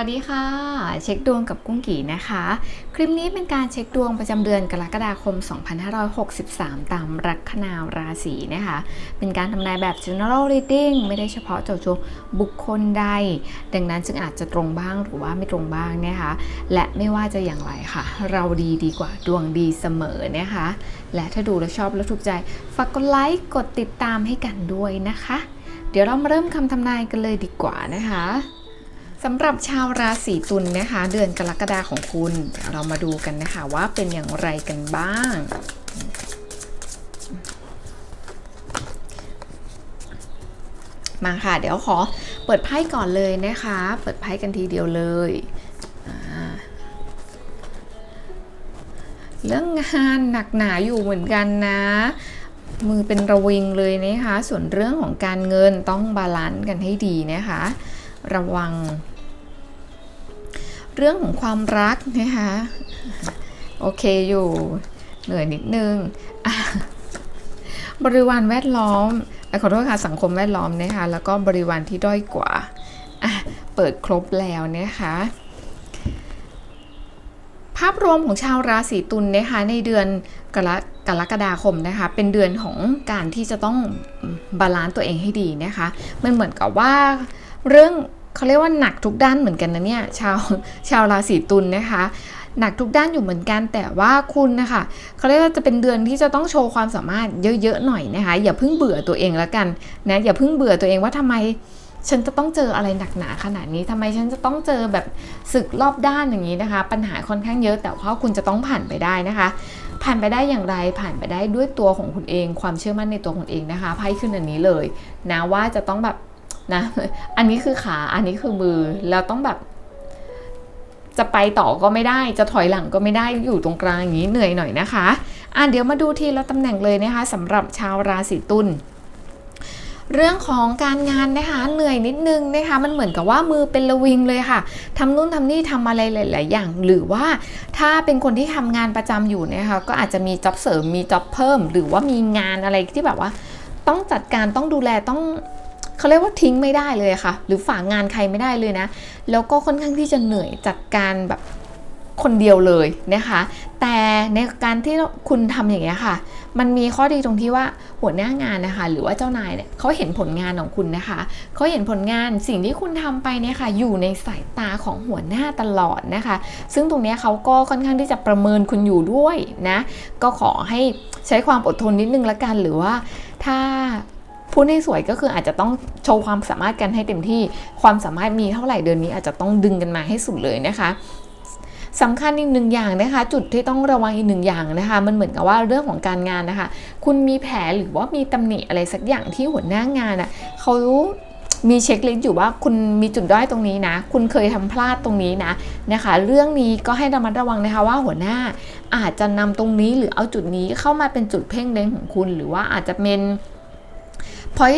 วัสดีค่ะ เช็คดวงกับกุ้งกี่นะคะ คลิปนี้เป็นการเช็คดวงประจำเดือนกรกฎาคม 2563 ตามลัคนาราศีนะคะ เป็นการทำนายแบบ general reading ไม่ได้เฉพาะเจาะจงบุคคลใด ดังนั้นจึงอาจจะตรงบ้างหรือว่าไม่ตรงบ้างนะคะ และไม่ว่าจะอย่างไรค่ะ เราดีดีกว่าดวงดีเสมอนะคะ และถ้าดูแล้วชอบแล้วถูกใจฝากกดไลค์กดติดตามให้กันด้วยนะคะ เดี๋ยวเรามาเริ่มคำทำนายกันเลยดีกว่านะคะ สำหรับชาวราศีตุลนะคะ เดือนกรกฎาของคุณ เรามาดูกันนะคะว่าเป็นอย่างไรกันบ้าง มาค่ะ เดี๋ยวขอเปิดไพ่ก่อนเลยนะคะ เปิดไพ่กันทีเดียวเลยเรื่องงานหนักหนาอยู่เหมือนกันนะ มือเป็นระวิงเลยนะคะ ส่วนเรื่องของการเงินต้องบาลานซ์กันให้ดีนะคะ ระวัง เรื่องของความรักนะคะโอเคอยู่เหนื่อยนิดนึงบริวารแวดล้อมขอโทษค่ะสังคมแวดล้อมนะคะแล้วก็บริวารที่ด้อยกว่าเปิดครบแล้วนะคะภาพรวมของชาวราศีตุลนะคะในเดือนกรกรกฎาคมนะคะเป็นเดือนของการที่จะต้องบาลานซ์ตัวเองให้ดีนะคะมันเหมือนกับว่าเรื่อง เขาเรียกว่าหนักทุกด้านเหมือนกันนะเนี่ยชาวชาวราศีตุลนะคะ หนักทุกด้านอยู่เหมือนกันแต่ว่าคุณนะคะเขาเรียกว่าจะเป็นเดือนที่จะต้องโชว์ความสามารถเยอะๆหน่อยนะคะ อย่าเพิ่งเบื่อตัวเองแล้วกันนะอย่าเพิ่งเบื่อตัวเองว่าทำไมฉันจะต้องเจออะไรหนักหนาขนาดนี้ทำไมฉันจะต้องเจอแบบศึกรอบด้านอย่างนี้นะคะ ปัญหาค่อนข้างเยอะ แต่ว่าคุณจะต้องผ่านไปได้นะคะ ผ่านไปได้อย่างไร ผ่านไปได้ด้วยตัวของคุณเอง ความเชื่อมั่นในตัวคุณเองนะคะ ไพ่ขึ้นอันนี้เลยนะว่าจะต้องแบบ นะ อันนี้คือขาอันนี้คือมือแล้วต้องแบบ จะไปต่อก็ไม่ได้ จะถอยหลังก็ไม่ได้อยู่ตรงกลางอย่างนี้เหนื่อยหน่อยนะคะอะเดี๋ยวมาดูทีละตำแหน่งเลยนะคะสำหรับชาวราศีตุลเรื่องของการงานนะคะเหนื่อยนิดนึงนะคะมันเหมือนกับว่ามือเป็นระวิงเลยค่ะทำนู่นทำนี่ทำอะไรหลาย ๆ อย่าง หรือว่าถ้าเป็นคนที่ทำงานประจำอยู่นะคะก็อาจจะมีจ็อบเสริมมีจ็อบเพิ่ม หรือว่ามีงานอะไรที่แบบว่า ต้องจัดการต้องดูแลต้อง เขาเรียกว่าทิ้งไม่ได้เลยค่ะ หรือฝากงานใครไม่ได้เลยนะ แล้วก็ค่อนข้างที่จะเหนื่อยจัดการแบบคนเดียวเลยนะคะ แต่ในการที่คุณทำอย่างเงี้ยค่ะ มันมีข้อดีตรงที่ว่าหัวหน้างานนะคะ หรือว่าเจ้านายเนี่ยเขาเห็นผลงานของคุณนะคะ เขาเห็นผลงานสิ่งที่คุณทำไปเนี่ยค่ะ อยู่ในสายตาของหัวหน้าตลอดนะคะ ซึ่งตรงเนี้ยเขาก็ค่อนข้างที่จะประเมินคุณอยู่ด้วยนะ ก็ขอให้ใช้ความอดทนนิดนึงละกัน หรือว่าถ้า พูดให้สวยก็คืออาจจะต้องโชว์ความสามารถกันให้เต็มที่ ความสามารถมีเท่าไหร่เดือนนี้อาจจะต้องดึงกันมาให้สุดเลยนะคะสำคัญอีกหนึ่งอย่างนะคะ จุดที่ต้องระวังอีกหนึ่งอย่างนะคะ มันเหมือนกับว่าเรื่องของการงานนะคะ คุณมีแผลหรือว่ามีตำหนิอะไรสักอย่างที่หัวหน้างานอะเขามีเช็คลิสต์อยู่ว่าคุณมีจุดด้อยตรงนี้นะ คุณเคยทำพลาดตรงนี้นะนะคะ เรื่องนี้ก็ให้ระมัดระวังนะคะว่าหัวหน้าอาจจะนำตรงนี้หรือเอาจุดนี้เข้ามาเป็นจุดเพ่งเล็งของคุณ หรือว่าอาจจะเป็น พอย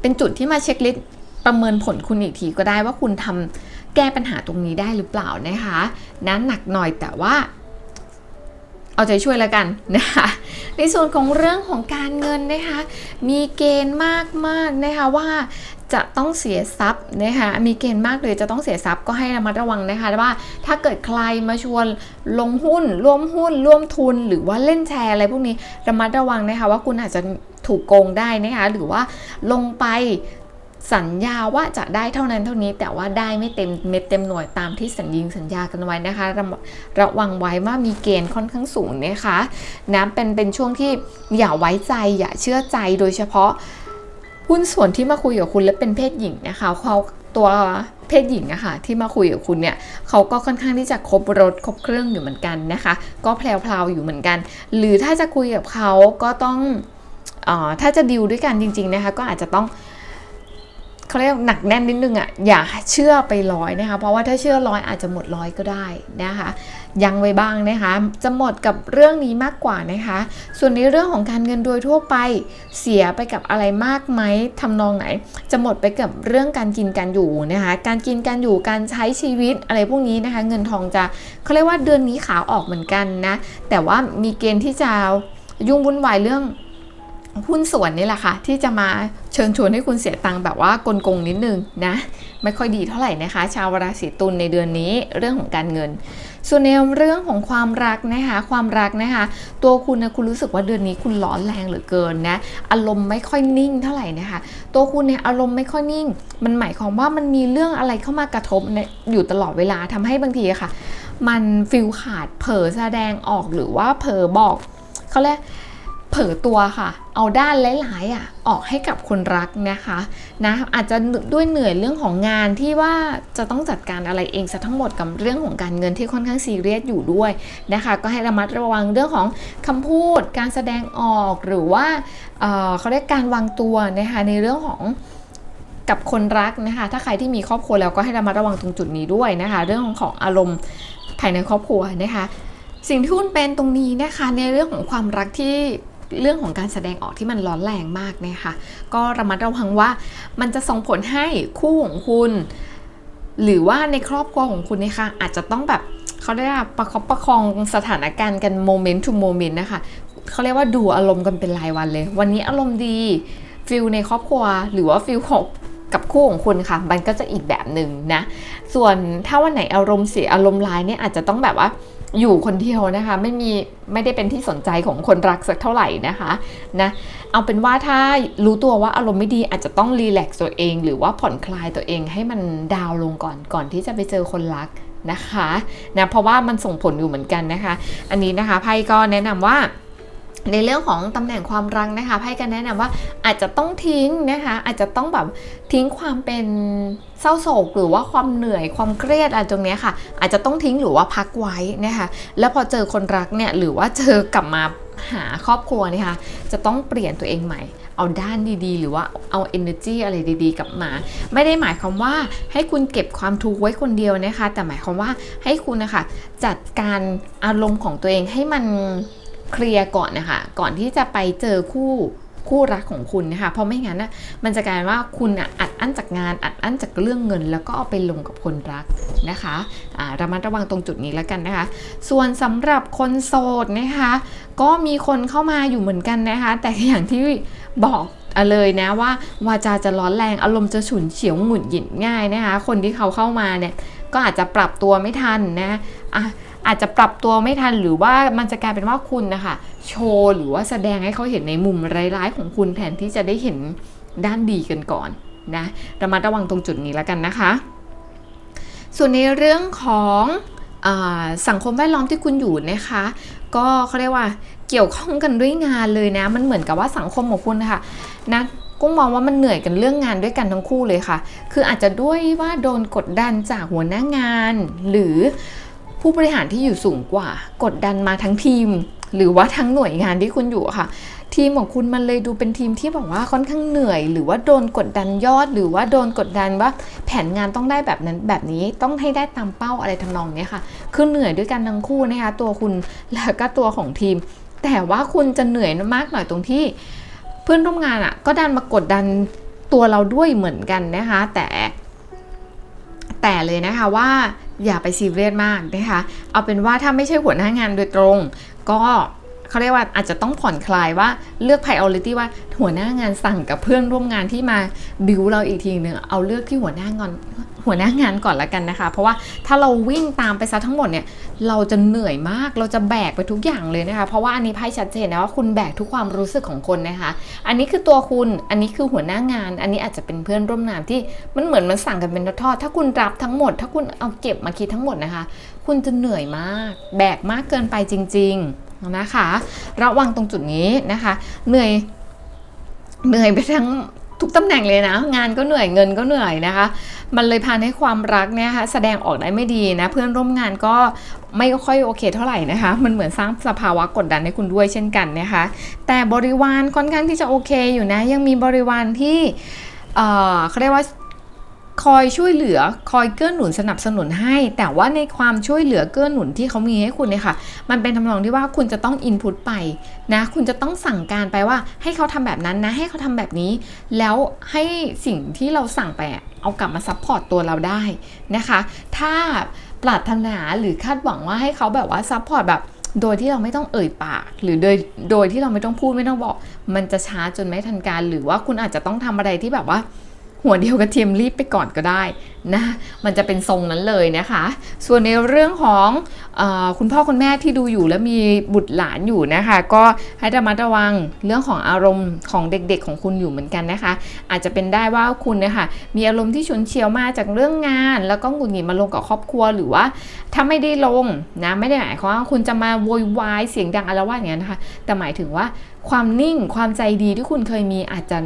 เป็นจุดที่มาเช็คลิสต์ประเมินผลคุณอีกทีก็ได้ว่าคุณทำแก้ปัญหาตรงนี้ได้หรือเปล่านะคะนั้นหนักหน่อยแต่ว่า เอาใจช่วยแล้วกันนะคะในส่วนของเรื่องของการเงินนะคะ มีเกณฑ์มากมากๆนะคะว่า จะต้องเสียทรัพย์นะคะมีเกณฑ์มากเลยจะต้องเสียทรัพย์ก็ให้ระมัดระวังนะคะว่าถ้าเกิดใครมาชวนลงหุ้น ร่วมหุ้น ร่วมทุน หรือว่าเล่นแชร์อะไรพวกนี้ระมัดระวังนะคะว่าคุณอาจจะถูกโกงได้นะคะหรือว่าลงไปสัญญาว่าจะได้เท่านั้นเท่านี้ แต่ว่าได้ไม่เต็มเม็ดเต็มหน่วยตามที่สัญญิงสัญญากันไว้นะคะ ระระวังไว้ว่ามีเกณฑ์ค่อนข้างสูงนะคะนะเป็นเป็นช่วงที่อย่าไว้ใจอย่าเชื่อใจโดยเฉพาะ หุ้นส่วนที่มาคุยกับคุณและเป็นเพศหญิงนะคะเขาตัวเพศหญิงอะค่ะที่มาคุยกับคุณเนี่ยเขาก็ค่อนข้างที่จะครบรถครบเครื่องอยู่เหมือนกันนะคะ ก็แพลวๆอยู่เหมือนกัน หรือถ้าจะคุยกับเขาก็ต้องออถ้าจะดิวด้วยกันจริง ๆนะคะ ก็อาจจะต้อง เขาเรียกหนักแน่นนิดนึงอะอย่าเชื่อไปร้อยนะคะ เพราะว่าถ้าเชื่อร้อยอาจจะหมดร้อยก็ได้นะคะ ยังไว้บ้างนะคะ จะหมดกับเรื่องนี้มากกว่านะคะ ส่วนในเรื่องของการเงินโดยทั่วไปเสียไปกับอะไรมากไหมทำนองไหน จะหมดไปกับเรื่องการกินการอยู่นะคะ การกินการอยู่การใช้ชีวิตอะไรพวกนี้นะคะ เงินทองจะเขาเรียกว่าเดือนนี้ขาออกเหมือนกันนะแต่ว่ามีเกณฑ์ที่จะยุ่งวุ่นวายเรื่อง หุ้นส่วนนี่แหละค่ะ ที่จะมาเชิญชวนให้คุณเสียตังค์แบบว่ากลงนิดนึงนะ ไม่ค่อยดีเท่าไหร่นะคะ ชาวราศีตุลในเดือนนี้เรื่องของการเงิน ส่วนในเรื่องของความรักนะคะความรักนะคะ ตัวคุณนะคุณรู้สึกว่าเดือนนี้คุณร้อนแรงเหลือเกินนะอารมณ์ไม่ค่อยนิ่งเท่าไหร่นะคะ ตัวคุณเนี่ยอารมณ์ไม่ค่อยนิ่ง มันหมายความว่ามันมีเรื่องอะไรเข้ามากระทบอยู่ตลอดเวลาทำให้บางทีอะค่ะ มันฟิลขาดเผลอแสดงออกหรือว่าเผลอบอกเขาเรียก เผลอตัวค่ะ เอาด้านหลายๆอะออกให้กับคนรักนะคะนะอาจจะด้วยเหนื่อยเรื่องของงานที่ว่าจะต้องจัดการอะไรเองซะทั้งหมดกับเรื่องของการเงินที่ค่อนข้างซีเรียสอยู่ด้วยนะคะ ก็ให้ระมัดระวังเรื่องของคำพูด การแสดงออกหรือว่าเเขาเรียกการวางตัวนะคะในเรื่องของกับคนรักนะคะ ถ้าใครที่มีครอบครัวแล้วก็ให้ระมัดระวังตรงจุดนี้ด้วยนะคะ เรื่องของของอารมณ์ภายในครอบครัวนะคะ สิ่งที่คุณเป็นตรงนี้นะคะในเรื่องของความรักที่ เรื่องของการแสดงออกที่มันร้อนแรงมากเนี่ยค่ะ ก็ระมัดระวังว่ามันจะส่งผลให้คู่ของคุณ หรือว่าในครอบครัวของคุณนะคะอาจจะต้องแบบเขาเรียกว่าประคบประคองสถานการณ์กันโมเมนต์ทูโมเมนต์นะคะเขาเรียกว่าดูอารมณ์กันเป็นรายวันเลย วันนี้อารมณ์ดีฟิลในครอบครัว หรือว่าฟิลของกับคู่ของคุณค่ะ มันก็จะอีกแบบหนึ่งนะ ส่วนถ้าวันไหนอารมณ์เสียอารมณ์ร้ายเนี่ยอาจจะต้องแบบว่า อยู่คนเดียวนะคะ ไม่มีไม่ได้เป็นที่สนใจของคนรักสักเท่าไหร่นะคะนะเอาเป็นว่าถ้ารู้ตัวว่าอารมณ์ไม่ดีอาจจะต้องรีแลกซ์ตัวเอง หรือว่าผ่อนคลายตัวเองให้มันดาวลงก่อนก่อนที่จะไปเจอคนรักนะคะนะเพราะว่ามันส่งผลอยู่เหมือนกันนะคะ อันนี้นะคะไพ่ก็แนะนำว่า ในเรื่องของตำแหน่งความรักนะคะไพ่ก็แนะนำว่าอาจจะต้องทิ้งนะคะอาจจะต้องแบบทิ้งความเป็นเศร้าโศกหรือว่าความเหนื่อยความเครียดอะไรตรงนี้ค่ะ อาจจะต้องทิ้งหรือว่าพักไว้นะคะแล้วพอเจอคนรักเนี่ยหรือว่าเจอกลับมาหาครอบครัวเนี่ยค่ะจะต้องเปลี่ยนตัวเองใหม่ เอาด้านดีๆ หรือว่าเอา energy อะไรดีๆ กลับมา ไม่ได้หมายความว่าให้คุณเก็บความทุกข์ไว้คนเดียวนะคะ แต่หมายความว่าให้คุณนะคะจัดการอารมณ์ของตัวเองให้มัน เคลียร์ก่อนนะคะ ก่อนที่จะไปเจอคู่คู่รักของคุณนะคะ เพราะไม่งั้นนะมันจะกลายว่าคุณอัดอั้นจากงาน อัดอั้นจากเรื่องเงิน แล้วก็เอาไปลงกับคนรักนะคะอ่าระมัดระวังตรงจุดนี้แล้วกันนะคะ ส่วนสำหรับคนโสดนะคะ ก็มีคนเข้ามาอยู่เหมือนกันนะคะ แต่อย่างที่บอกเลยนะว่าวาจาจะร้อนแรงอารมณ์จะฉุนเฉียวหงุดหงิดง่ายนะคะ คนที่เขาเข้ามาเนี่ยก็อาจจะปรับตัวไม่ทันนะอะ อาจจะปรับตัวไม่ทันหรือว่ามันจะกลายเป็นว่าคุณนะคะโชว์หรือว่าแสดงให้เขาเห็นในมุมร้ายๆ ของคุณแทนที่จะได้เห็นด้านดีกันก่อนนะระมัดระวังตรงจุดนี้แล้วกันนะคะ ส่วนในเรื่องของอสังคมแวดล้อมที่คุณอยู่นะคะ ก็เขาเรียกว่าเกี่ยวข้องกันด้วยงานเลยนะ มันเหมือนกับว่าสังคมของคุณนะคะนะกุ้งมองว่ามันเหนื่อยกันเรื่องงานด้วยกันทั้งคู่เลยค่ะ คืออาจจะด้วยว่าโดนกดดันจากหัวหน้างาน หรือ ผู้บริหารที่อยู่สูงกว่า กดดันมาทั้งทีม หรือว่าทั้งหน่วยงานที่คุณอยู่ค่ะ ทีมของคุณมันเลยดูเป็นทีมที่บอกว่าค่อนข้างเหนื่อย หรือว่าโดนกดดันยอด หรือว่าโดนกดดันว่าแผนงานต้องได้แบบนั้นแบบนี้ต้องให้ได้ตามเป้าอะไรทำนองนี้ค่ะ คือเหนื่อยด้วยกันทั้งคู่นะคะตัวคุณแล้วก็ตัวของทีม แต่ว่าคุณจะเหนื่อยมากหน่อยตรงที่ เพื่อนร่วมงานอะ ก็ดันมากดดันตัวเราด้วยเหมือนกันนะคะ แต่แต่เลยนะคะว่า อย่าไปซีเรียสมากนะคะ เอาเป็นว่าถ้าไม่ใช่หัวหน้างานโดยตรง ก็เขาเรียกว่าอาจจะต้องผ่อนคลายว่าเลือก priority ว่าหัวหน้างานสั่งกับเพื่อนร่วมงานที่มาบิวเราอีกทีหนึ่งเอาเลือกที่หัวหน้างาน หัวหน้างานก่อนละกันนะคะ เพราะว่าถ้าเราวิ่งตามไปซะทั้งหมดเนี่ยเราจะเหนื่อยมากเราจะแบกไปทุกอย่างเลยนะคะ เพราะว่าอันนี้ไพ่ชัดเจนนะว่าคุณแบกทุกความรู้สึกของคนนะคะ อันนี้คือตัวคุณอันนี้คือหัวหน้างาน อันนี้อาจจะเป็นเพื่อนร่วมงานที่มันเหมือนมันสั่งกันเป็นทอดถ้าคุณรับทั้งหมด ถ้าคุณเอาเก็บมาคิดทั้งหมดนะคะ คุณจะเหนื่อยมาก แบกมากเกินไปจริง ๆนะคะ ระวังตรงจุดนี้นะคะ เหนื่อยเหนื่อยไปทั้ง ทุกตำแหน่งเลยนะ งานก็เหนื่อยเงินก็เหนื่อยนะคะ มันเลยพาให้ความรักเนี่ยค่ะแสดงออกได้ไม่ดีนะ เพื่อนร่วมงานก็ไม่ค่อยโอเคเท่าไหร่นะคะ มันเหมือนสร้างสภาวะกดดันให้คุณด้วยเช่นกันนะคะ แต่บริวารค่อนข้างที่จะโอเคอยู่นะ ยังมีบริวารที่เออเขาเรียกว่า คอยช่วยเหลือคอยเกื้อหนุนสนับสนุนให้ แต่ว่าในความช่วยเหลือเกื้อหนุนที่เขามีให้คุณเนี่ยค่ะ มันเป็นทำนองที่ว่าคุณจะต้องอินพุตไปนะคุณจะต้องสั่งการไปว่าให้เขาทำแบบนั้นนะ ให้เขาทำแบบนี้ แล้วให้สิ่งที่เราสั่งไปเอากลับมาซัพพอร์ตตัวเราได้นะคะ ถ้าปรารถนาหรือคาดหวังว่าให้เขาแบบว่าซัพพอร์ตแบบโดยที่เราไม่ต้องเอ่ยปาก หรือโดยโดยที่เราไม่ต้องพูดไม่ต้องบอก มันจะช้าจนไม่ทันการ หรือว่าคุณอาจจะต้องทำอะไรที่แบบว่า หัวเดียวกระเทียมรีบไปก่อนก็ได้ นะมันจะเป็นทรงนั้นเลยนะคะ ส่วนในเรื่องของอคุณพ่อคุณแม่ที่ดูอยู่แล้วมีบุตรหลานอยู่นะคะ ก็ให้ระมัดระวังเรื่องของอารมณ์ของเด็กๆของคุณอยู่เหมือนกันนะคะ อาจจะเป็นได้ว่าคุณนะคะมีอารมณ์ที่ฉุนเฉียวมาจากเรื่องงาน แล้วก็หงุดหงิดมาลงกับครอบครัวหรือว่า ถ้าไม่ได้ลงนะไม่ได้หมายความว่าคุณจะมาโวยวายเสียงดังอะไรว่าอย่างนั้นะคะ แต่หมายถึงว่าความนิ่งความใจดีที่คุณเคยมีอาจจะ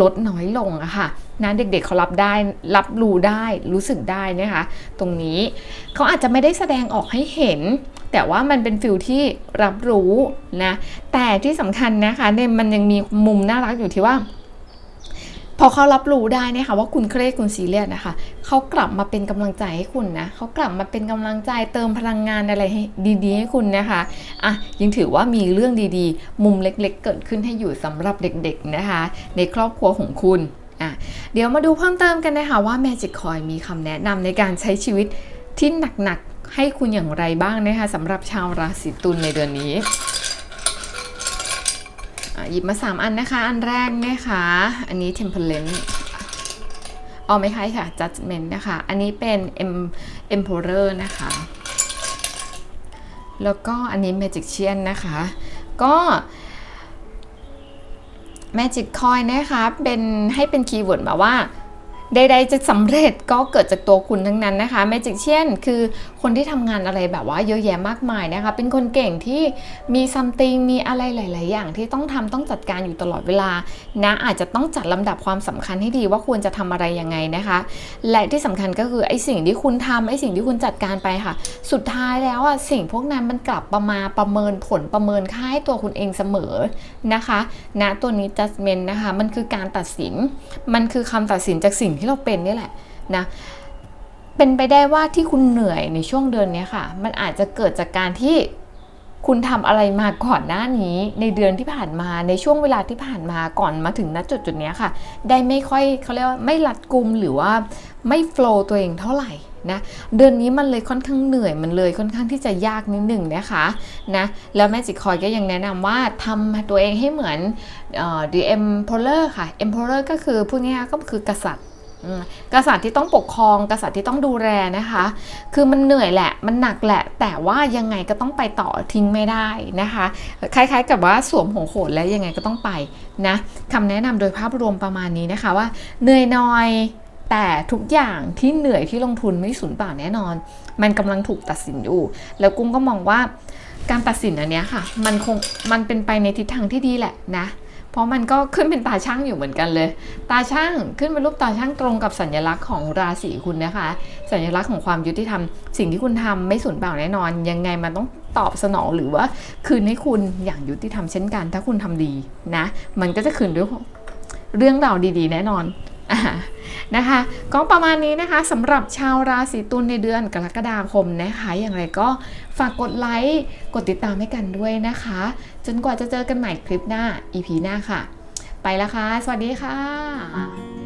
ลดน้อยลงอะค่ะนะเด็กๆเขารับได้รับรู้ได้รู้สึกได้นะคะ ตรงนี้เขาอาจจะไม่ได้แสดงออกให้เห็น แต่ว่ามันเป็นฟิลที่รับรู้นะ แต่ที่สำคัญนะคะเนี่ยมันยังมีมุมน่ารักอยู่ที่ว่าพอเขารับรู้ได้นี่ยค่ะว่าคุณเครียดคุณซีเรียสนะคะเขากลับมาเป็นกำลังใจให้คุณนะเขากลับมาเป็นกำลังใจเติมพลังงานอะไรให้ดีๆ ให้คุณนะคะอะยังถือว่ามีเรื่องดีๆ มุมเล็กๆ เกิดขึ้นให้อยู่สำหรับเด็กๆนะคะ ในครอบครัวของคุณ อะเดี๋ยวมาดูเพิ่มเติมกันนะคะว่า Magic Coin มีคำแนะนำในการใช้ชีวิตที่หนักๆ ให้คุณอย่างไรบ้างนะคะสำหรับชาวราศีตุลในเดือนนี้หยิบมา 3 อันนะคะ อันแรกนะคะ อันนี้ temperance อ๋อไม่ใช่ค่ะ judgment นะคะ อันนี้เป็น M emperor นะคะ แล้วก็อันนี้ magician นะคะ ก็ magic coin นะคะเป็นให้เป็นคีย์เวิร์ดแบบว่า ใดๆจะสำเร็จก็เกิดจากตัวคุณทั้งนั้นนะคะ magician คือคนที่ทำงานอะไรแบบว่าเยอะแยะมากมายนะคะ เป็นคนเก่งที่มี something มีอะไรหลาย ๆ อย่างที่ต้องทำต้องจัดการอยู่ตลอดเวลานะอาจจะต้องจัดลำดับความสำคัญให้ดีว่าควรจะทำอะไรยังไงนะคะ และที่สำคัญก็คือไอ้สิ่งที่คุณทำไอ้สิ่งที่คุณจัดการไปค่ะ สุดท้ายแล้วอะสิ่งพวกนั้นมันกลับประมาประเมินผลประเมินค่าให้ตัวคุณเองเสมอนะคะณนะตัวนี้ judgment นะคะมันคือการตัดสินมันคือคำตัดสินจากสิ่งที่เราเป็นนี่แหละนะเป็นไปได้ว่าที่คุณเหนื่อยในช่วงเดือนนี้ค่ะ มันอาจจะเกิดจากการที่คุณทำอะไรมาก่อนหน้านี้ในเดือนที่ผ่านมาในช่วงเวลาที่ผ่านมาก่อนมาถึงณจุดจุดนี้ค่ะ ได้ไม่ค่อยเขาเรียกว่าไม่รัดกุมหรือว่าไม่โฟล์ตัวเองเท่าไหร่นะเดือนนี้มันเลยค่อนข้างเหนื่อยมันเลยค่อนข้างที่จะยากนิดหนึ่งนะคะนะแล้วแม่จิคอยก็ยังแนะนำว่าทำตัวเองให้เหมือนเอ่อ the emperor ค่ะ emperor ก็คือพูดง่ายๆก็คือกษัตริย์ กษัตริย์ที่ต้องปกครอง กษัตริย์ที่ต้องดูแลนะคะ คือมันเหนื่อยแหละ มันหนักแหละ แต่ว่ายังไงก็ต้องไปต่อทิ้งไม่ได้นะคะ คล้ายๆ กับว่าสวมหัวโขนแล้วยังไงก็ต้องไปนะคำแนะนำโดยภาพรวมประมาณนี้นะคะว่าเหนื่อยหน่อยแต่ทุกอย่างที่เหนื่อยที่ลงทุนไม่สูญเปล่าแน่นอน มันกำลังถูกตัดสินอยู่ แล้วกุ้งก็มองว่าการตัดสินอันเนี้ยค่ะ มันคงมันเป็นไปในทิศทางที่ดีแหละนะ เพราะมันก็ขึ้นเป็นตาช่างอยู่เหมือนกันเลย ตาช่างขึ้นเป็นรูปตาช่างตรงกับสัญลักษณ์ของราศีคุณนะคะ สัญลักษณ์ของความยุติธรรม สิ่งที่คุณทำไม่สูญเปล่าแน่นอน ยังไงมันต้องตอบสนองหรือว่าคืนให้คุณอย่างยุติธรรมเช่นกัน ถ้าคุณทำดีนะ มันก็จะคืนด้วยเรื่องราวดีๆ แน่นอน นะคะก็ประมาณนี้นะคะสำหรับชาวราศีตุลในเดือนกรกฎาคมนะคะอย่างไรก็ฝากกดไลค์กดติดตามให้กันด้วยนะคะ จนกว่าจะเจอกันใหม่คลิปหน้า EP หน้าค่ะ ไปแล้วค่ะ สวัสดีค่ะ